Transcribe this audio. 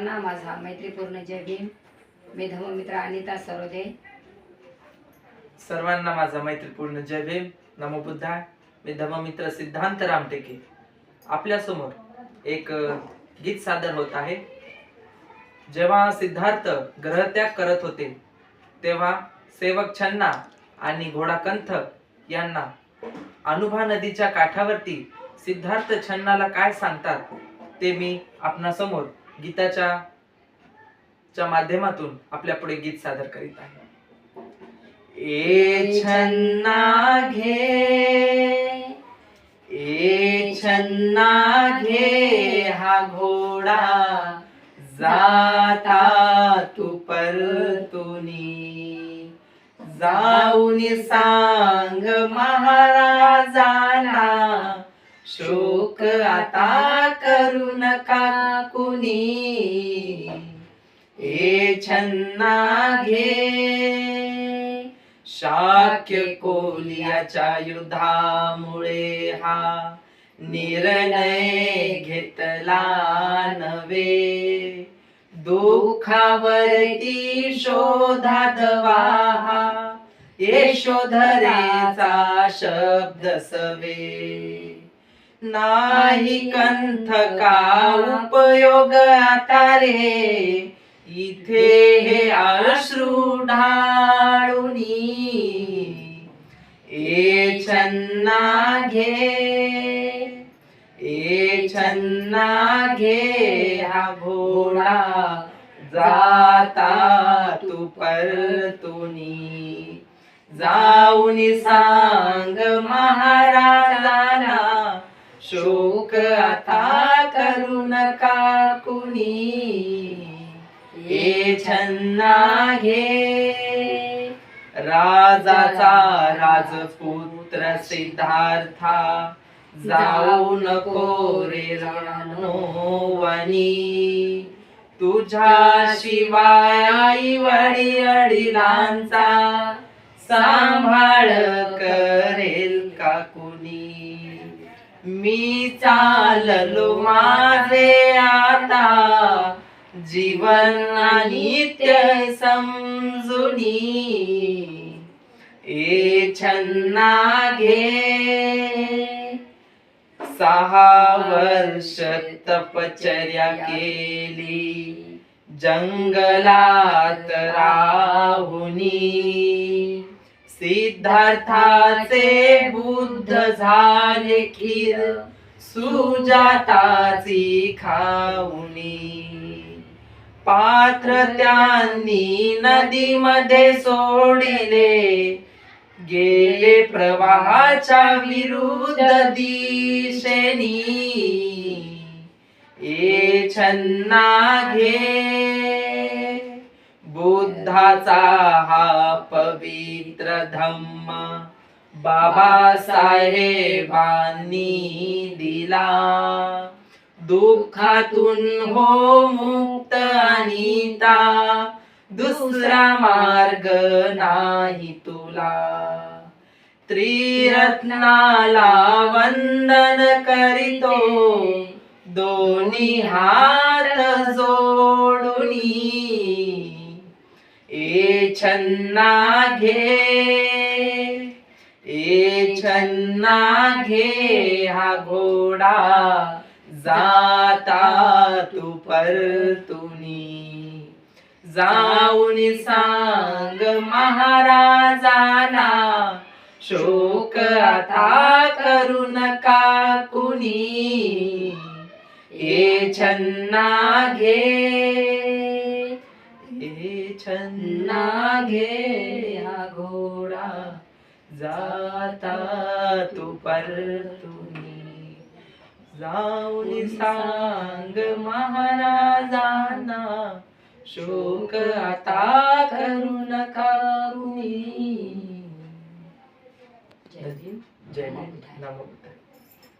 सर्वांना माझा मैत्रीपूर्ण जय भीम. मी धर्ममित्र अनिता सरोदे. सर्वांना माझा मैत्रीपूर्ण जय भीम. नमो बुद्धा मी धर्ममित्र सिद्धांत रामटेके. आपल्यासमोर एक गीत सादर होत आहे. जेव्हा सिद्धार्थ ग्रहत्याग करत होते तेव्हा सेवक छन्ना आणि घोडाकंथ यांना अनुभा नदीच्या काठावरती सिद्धार्थ छन्नाला काय सांगतात ते मी आपणासमोर गीताच्या च्या माध्यमातून आपल्या पुढे गीत सादर करीत आहे. ए छन्ना घे ए छन्ना घे हा घोडा जाता तू परतुनी. जाऊन सांग महाराजांना शो आता करू नका कुणी ए छन्ना घे. शाक्य कोलियाच्या युद्धामुळे हा निर्णय घेतला नव्हे. दुःखावरती शोधात ये शोधरेचा शब्द सवे. नाही कंथ का उपयोग आता रे इथे हे अश्रू ढाळुनी. ए छन्ना घे. ए छन्ना घे. हा घोडा जाता तू परतुनी. जाऊन सांग महाराजांना. शोक आता करू नका कुणी? ये छन्ना घे. राजाचा राजपुत्र सिद्धार्था जाऊ नको रे वनी. तुझ्या शिवाय आई वडी वडिलांचा सा चाललो माझे आता. जीवन नित्य समजुनी. ए छन्ना घे. सहा वर्ष तपचर्या केली. जंगलात राहुनी. सिद्धार्थाचे बुद्ध झाले खीर. सुजाताची खाऊनी. पात्र त्यांनी नदीमध्ये सोडिले. गेले प्रवाहाच्या विरुद्ध दिशेनी. ए छन्ना घे. बुद्धाचा हा पवित्र धम्म. बाबासाहेबांनी दिला. दुःखातून हो मुक्त अनिता दुसरा मार्ग नाही तुला. त्रिरत्नाला वंदन करीतो दोन्ही हात जोडुनी. ए छन्ना घे. ए छन्ना घे हा घोडा जाता तू परतुनी. जाऊन सांग महाराजाना शोक आता करू नका कुणी. ए छन्ना घे ए छन्ना घे. जाता तू परतुनी. जाऊन सांग महाराजांना शोक आता करू नका कुणी. जय भीम. जय भीम. नमो